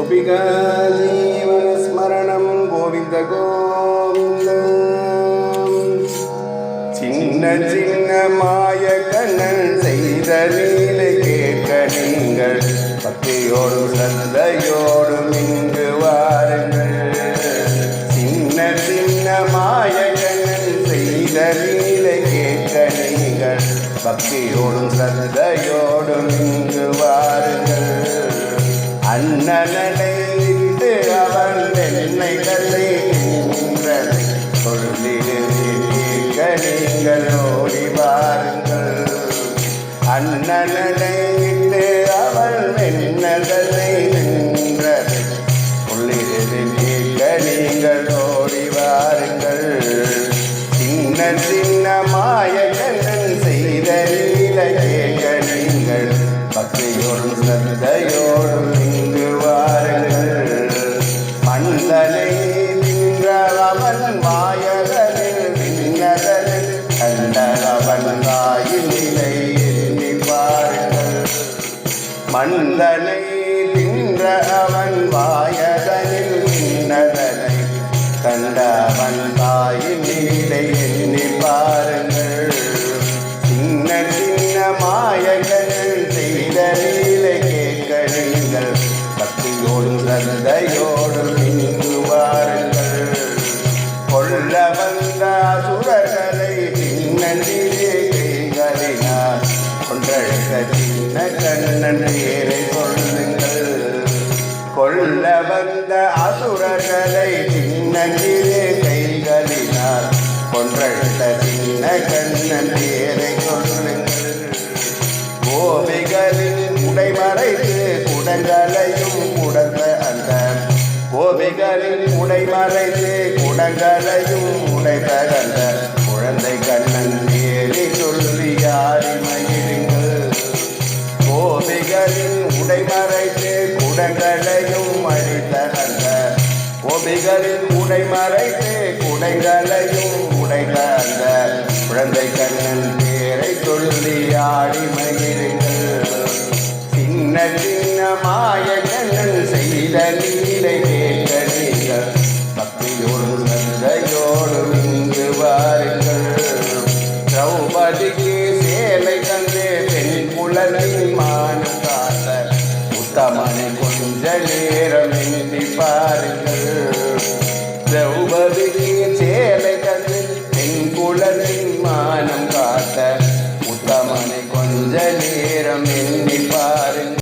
गोपिका जीवनस्मरणं गोविन्द गोविन्द சின்ன சின்ன மாய கண்ணன் செய்த லீலை கேட்க நீங்கள் பக்தியோடும் சந்தையோடும் இங்கு வாருங்கள் சின்ன சின்ன மாய கண்ணன் செய்த லீலை கேட்க நீங்கள் பக்தியோடும் சந்தையோடும் நீங்கள் ஓடி வாருங்கள். அண்ணனடை விட்டு அவள் வெண்ணதனை நின்றதை சொல்லிடுவேன் நீங்கள் நீங்கள் ஓடி வாருங்கள். சின்ன சின்ன மாயங்கள் மந்தனை தின்ற அவன் வாயதனில் நின்னதனை கண்டவன் தாயின் நிலை எண்ணி பாருங்கள். சின்ன சின்ன மாயகங்கள் செய்த நீலை கேட்கிறீர்கள் நீங்கள் பக்தியோடும் சந்தையோடும் இங்கு வாருங்கள். கொல்ல வந்த அசுரர்களை பின்னண்டிலே கைகளினார் கொன்றழுத்த சின்ன கண்ணன் கொள்ளுங்கள் சொல்லுங்கள் கொல்ல வந்த அசுரர்களை பின்னண்டிலே கைகளினார் கொன்றழுத்த சின்ன கண்ணன் பேரை கொள்ளுங்கள் கோபிகளின் உடைமறைத்து குடங்களையும் உடந்த அந்த கோபிகளின் உடைமறைத்து குடங்களையும் உடைத்த அந்த குழந்தை கண்ணன் உடைமறைத்து குடங்களையும் அழித்த அந்த கோபிகளின் உடைமறைத்து குடைகளையும் உடைத்த அந்த குழந்தை கண்ணன் பேரை சொல்லி ஆடி மகிழுங்கள் சின்ன சின்ன மாயகண்ணன் செய்த நீலை கேட்க நீங்கள் பக்தியோடும் சந்தையோடும் இங்கு வாருங்கள். திரௌபதிக்கு சேலை தந்தே பெண் குழந்தை மணி கொஞ்சலீரம் எண்ணி பாருங்கள். திரௌபதிக்கு சேலை கண்டு பெண் குலத்தின் மானம் காட்ட உத்தமனை கொஞ்ச நேரம் எண்ணி பாருங்கள்.